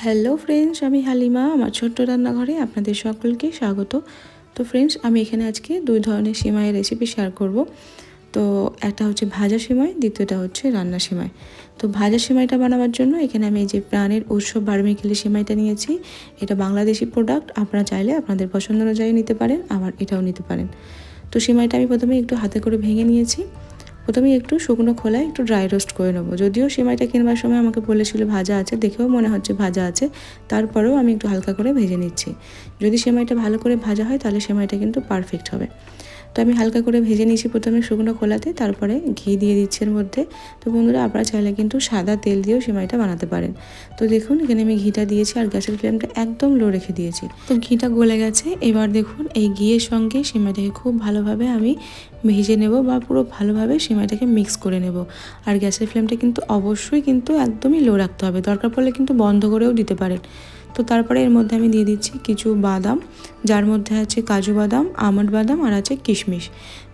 Hello friends আমি হালিমা, আমার ছোট্ট রান্নাঘরে আপনাদের সকলকে স্বাগত। তো ফ্রেন্ডস আমি এখানে আজকে দুই ধরনের সিমাইয়ের রেসিপি শেয়ার করব। তো একটা হচ্ছে ভাজা সিমাই, দ্বিতীয়টা হচ্ছে রান্না সিমাই। তো ভাজা সিমাইটা বানাবার জন্য এখানে আমি এই যে প্রাণের উৎসব বার্মিকেলি সিমাইটা নিয়েছি। এটা বাংলাদেশি প্রোডাক্ট আপনারা চাইলে আপনাদের পছন্দ অনুযায়ী নিতে পারেন, আবার এটাও নিতে পারেন। তো সিমাইটা আমি প্রথমে একটু হাতে করে ভেঙে নিয়েছি। প্রথমে একটু শুকনো খোলায় একটু ড্রাই রোস্ট করে নেব। যদিও সেমাইটা কিনবার সময় আমাকে বলেছিল ভাজা আছে, দেখেও মনে হচ্ছে ভাজা আছে। তারপরেও আমি একটু হালকা করে ভেজে নিচ্ছি। যদি সেমাইটা ভালো করে ভাজা হয় তাহলে সেমাইটা কিন্তু পারফেক্ট হবে। তো আমি হালকা করে ভেজে নিয়েছি প্রথমে শুকনো খোলাতে, তারপরে ঘি দিয়ে দিচ্ছি এর মধ্যে। তো বন্ধুরা, আপনারা চাইলে কিন্তু সাদা তেল দিয়েও সেমাইটা বানাতে পারেন। তো দেখুন, এখানে আমি ঘিটা দিয়েছি আর গ্যাসের ফ্লেমটা একদম লো রেখে দিয়েছি। তো ঘিটা গলে গেছে। এবার দেখুন, এই ঘিয়ের সঙ্গে সেমাইটাকে খুব ভালোভাবে আমি ভেজে নেব বা পুরো ভালোভাবে সেমাইটাকে মিক্স করে নেব। আর গ্যাসের ফ্লেমটা কিন্তু অবশ্যই কিন্তু একদমই লো রাখতে হবে। দরকার পড়লে কিন্তু বন্ধ করেও দিতে পারেন। তো তারপরে এর মধ্যে আমি দিয়ে দিচ্ছি কিছু বাদাম। যার মধ্যে আছে কাজু বাদাম, আমন্ড বাদাম আর আছে কিশমিশ।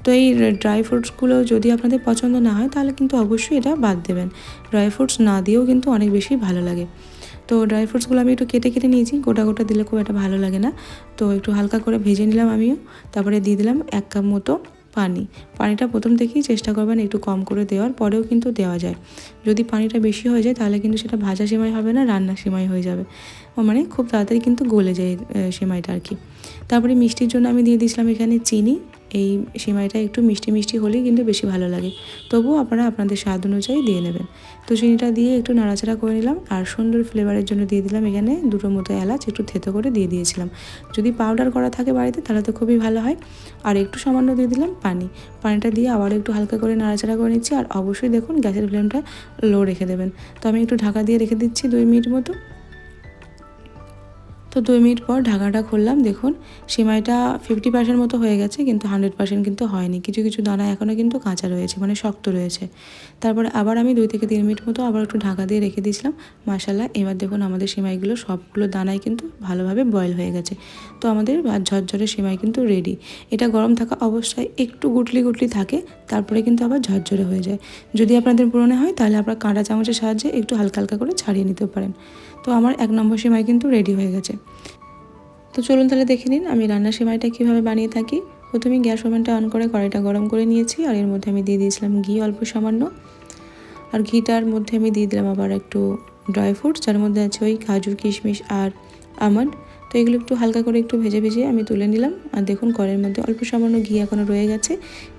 তো এই ড্রাই ফ্রুটসগুলো যদি আপনাদের পছন্দ না হয়, তাহলে কিন্তু অবশ্যই এটা বাদ দেবেন। ড্রাই ফ্রুটস না দিয়েও কিন্তু অনেক বেশি ভালো লাগে। তো ড্রাই ফ্রুটসগুলো আমি একটু কেটে কেটে নিয়েছি, গোটা গোটা দিলে খুব একটা ভালো লাগে না। তো একটু হালকা করে ভেজে নিলাম আমিও। তারপরে দিয়ে দিলাম এক কাপ মতো পানি। পানিটা প্রথম থেকেই চেষ্টা করবেন একটু কম করে দেওয়ার, পরেও কিন্তু দেওয়া যায়। যদি পানিটা বেশি হয়ে যায়, তাহলে কিন্তু সেটা ভাজা সেমাই হবে না, রান্না সেমাই হয়ে যাবে। মানে খুব তাড়াতাড়ি কিন্তু গলে যায় সেমাইটা আর কি। তারপরে মিষ্টির জন্য আমি দিয়ে দিয়েছিলাম এখানে চিনি। এই সিমাইটা একটু মিষ্টি মিষ্টি হলেই কিন্তু বেশি ভালো লাগে। তবুও আপনারা আপনাদের স্বাদ অনুযায়ী দিয়ে নেবেন। তো চিনিটা দিয়ে একটু নাড়াচাড়া করে নিলাম আর সুন্দর ফ্লেভারের জন্য দিয়ে দিলাম এখানে দুটো মতো এলাচ একটু থেতো করে দিয়ে দিয়েছিলাম। যদি পাউডার করা থাকে বাড়িতে তাহলে তো খুবই ভালো হয়। আর একটু সামান্য দিয়ে দিলাম পানি। পানিটা দিয়ে আবার একটু হালকা করে নাড়াচাড়া করে নিচ্ছি আর অবশ্যই দেখুন গ্যাসের ফ্লেমটা লো রেখে দেবেন। তো আমি একটু ঢাকা দিয়ে রেখে দিচ্ছি দুই মিনিট মতো। তো দুই মিনিট পর ঢাকাটা খুললাম, দেখুন সিমাইটা ফিফটি পার্সেন্ট মতো হয়ে গেছে, কিন্তু হান্ড্রেড পার্সেন্ট কিন্তু হয়নি। কিছু কিছু দানা এখনও কিন্তু কাঁচা রয়েছে মানে শক্ত রয়েছে। তারপরে আবার আমি দুই থেকে তিন মিনিট মতো আবার একটু ঢাকা দিয়ে রেখে দিয়েছিলাম মাসাল্লাহ এবার দেখুন আমাদের সিমাইগুলো সবগুলো দানাই কিন্তু ভালোভাবে বয়েল হয়ে গেছে। তো আমাদের ঝরঝরে সিমাই কিন্তু রেডি এটা গরম থাকা অবস্থায় একটু গুটলি গুটলি থাকে তারপরে কিন্তু আবার ঝরঝরে হয়ে যায়। যদি আপনাদের পুরনো হয়, তাহলে আপনারা কাঁটা চামচের সাহায্যে একটু হালকা হালকা করে ছাড়িয়ে নিতে পারেন। তো আমার এক নম্বর সেমাই কিন্তু রেডি হয়ে গেছে। তো চলুন তাহলে দেখে নিন, আমি রান্নার সেমাইটা কীভাবে বানিয়ে থাকি। প্রথমে গ্যাস ওভেনটা অন করে কড়াইটা গরম করে নিয়েছি, আর এর মধ্যে আমি দিয়ে দিয়েছিলাম ঘি অল্প সামান্য। আর ঘিটার মধ্যে আমি দিয়ে দিলাম আবার একটু ড্রাই ফ্রুটস, যার মধ্যে আছে ওই কাজু কিশমিশ আর আমন্ড। তো এগুলো একটু হালকা করে একটু ভেজে ভেজে আমি তুলে নিলাম। আর দেখুন কড়ের মধ্যে অল্প সামান্য ঘি এখনও রয়ে গেছে।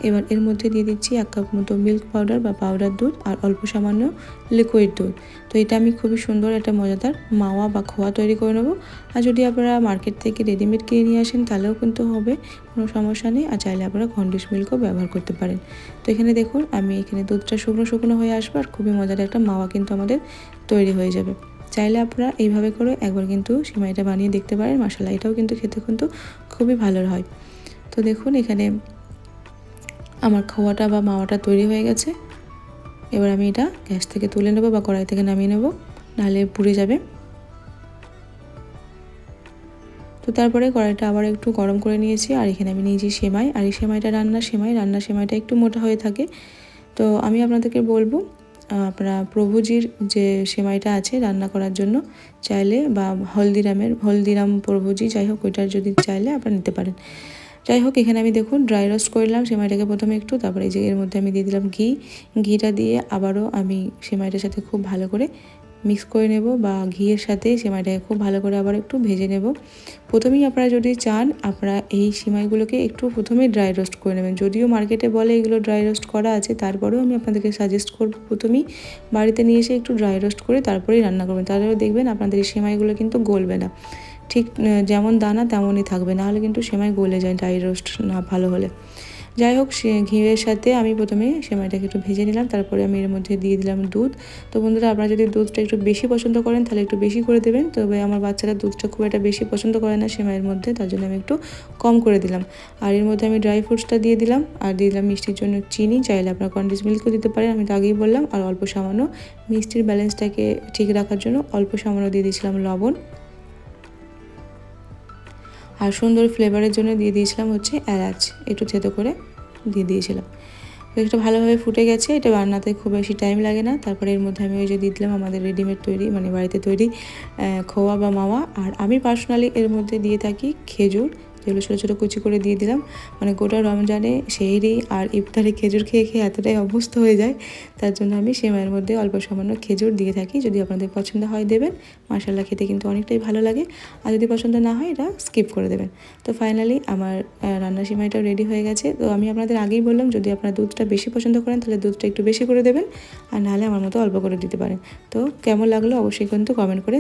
এবার এর মধ্যে দিয়ে দিচ্ছি এক কাপ মতো মিল্ক পাউডার বা পাউডার দুধ আর অল্প সামান্য লিকুইড দুধ। তো এটা আমি খুবই সুন্দর একটা মজাদার মাওয়া বা খোয়া তৈরি করে নেব। আর যদি আপনারা মার্কেট থেকে রেডিমেড কিনে নিয়ে আসেন, তাহলেও কিন্তু হবে, কোনো সমস্যা নেই। আর চাইলে আপনারা কন্ডিস মিল্কও ব্যবহার করতে পারেন। তো এখানে দেখুন, আমি এখানে দুধটা শুকনো শুকনো হয়ে আসবে আর খুবই মজার একটা মাওয়া কিন্তু আমাদের তৈরি হয়ে যাবে। চাইলে আপনারা এইভাবে করে একবার কিন্তু সিমাইটা বানিয়ে দেখতে পারেন মশলা এটাও কিন্তু খেতে কিন্তু খুবই ভালো হয়। তো দেখুন, এখানে আমার খাওয়াটা বা মাওয়াটা তৈরি হয়ে গেছে। এবার আমি এটা গ্যাস থেকে তুলে নেব বা কড়াই থেকে নামিয়ে নেব নাহলে পুড়ে যাবে। তো তারপরে কড়াইটা আবার একটু গরম করে নিয়েছি, আর এখানে আমি নিয়েছি সেমাই। আর এই সেমাইটা রান্নার সেমাই রান্না সেমাইটা একটু মোটা হয়ে থাকে। তো আমি আপনাদেরকে বলব আপনারা প্রভুজির যে সেমাইটা আছে রান্না করার জন্য, চাইলে বা হলদিরামের, হলদিরাম প্রভুজি, যাই হোক ওইটার যদি চাইলে আপনারা নিতে পারেন। যাই হোক, এখানে আমি দেখুন ড্রাই রোস্ট করলাম, সেমাইটাকে প্রথমে একটু, তারপরে এই যে এর মধ্যে আমি দিয়ে দিলাম ঘি। ঘিটা দিয়ে আবারও আমি সেমাইটার সাথে খুব ভালো করে মিক্স করে নেব বা ঘিয়ের সাথে সেমাইটাকে খুব ভালো করে আবার একটু ভেজে নেব। প্রথমেই আপনারা যদি চান, আপনারা এই সিমাইগুলোকে একটু প্রথমেই ড্রাই রোস্ট করে নেবেন। যদিও মার্কেটে বলে এগুলো ড্রাই রোস্ট করা আছে, তারপরেও আমি আপনাদেরকে সাজেস্ট করব প্রথমেই বাড়িতে নিয়ে এসে একটু ড্রাই রোস্ট করে তারপরেই রান্না করবেন। তাহলেও দেখবেন আপনাদের এই সেমাইগুলো কিন্তু গলবে না। ঠিক যেমন দানা তেমনই থাকবে, নাহলে কিন্তু সেমাই গলে যায় ড্রাই রোস্ট না ভালো হলে। যাই হোক ঘিয়ের সাথে আমি প্রথমে সেমাইটাকে একটু ভেজে নিলাম, তারপরে আমি এর মধ্যে দিয়ে দিলাম দুধ। তো বন্ধুরা, আপনারা যদি দুধটা একটু বেশি পছন্দ করেন, তাহলে একটু বেশি করে দেবেন। তবে আমার বাচ্চারা দুধটা খুব একটা বেশি পছন্দ করে না সেমাইয়ের মধ্যে, তার জন্য আমি একটু কম করে দিলাম। আর এর মধ্যে আমি ড্রাই ফ্রুটসটা দিয়ে দিলাম, আর দিয়ে দিলাম মিষ্টির জন্য চিনি। চাইলে আপনার কন্ডিস মিল্কও দিতে পারেন, আমি তো আগেই বললাম। আর অল্প সামান্য মিষ্টির ব্যালেন্সটাকে ঠিক রাখার জন্য অল্প সামান্য দিয়ে দিয়েছিলাম লবণ। আর সুন্দর ফ্লেভারের জন্য দিয়ে দিয়েছিলাম হচ্ছে এলাচ। একটু থেতো করে দিয়ে দিয়েছিলাম। একটু ভালোভাবে ফুটে গেছে, এটা রান্নাতে খুব বেশি টাইম লাগে না। তারপরে এর মধ্যে আমি ওই যে দিয়ে দিলাম আমাদের রেডিমেড তৈরি মানে বাড়িতে তৈরি খোয়া বা মাওয়া। আর আমি পার্সোনালি এর মধ্যে দিয়ে থাকি খেজুর যেগুলো ছোটো ছোটো কুচি করে দিয়ে দিলাম। মানে গোটা রমজানে সেহরি আর ইফতারে খেজুর খেয়ে খেয়ে এতটাই অভ্যস্ত হয়ে যায়, তার জন্য আমি সেমাইয়ের মধ্যে অল্প সামান্য খেজুর দিয়ে থাকি। যদি আপনাদের পছন্দ হয় দেবেন মাসাল্লা খেতে কিন্তু অনেকটাই ভালো লাগে। আর যদি পছন্দ না হয়, এটা স্কিপ করে দেবেন। তো ফাইনালি আমার রান্না সিমাইটাও রেডি হয়ে গেছে। তো আমি আপনাদের আগেই বললাম, যদি আপনারা দুধটা বেশি পছন্দ করেন, তাহলে দুধটা একটু বেশি করে দেবেন। আর নাহলে আমার মতো অল্প করে দিতে পারেন। তো কেমন লাগল অবশ্যই কিন্তু কমেন্ট করে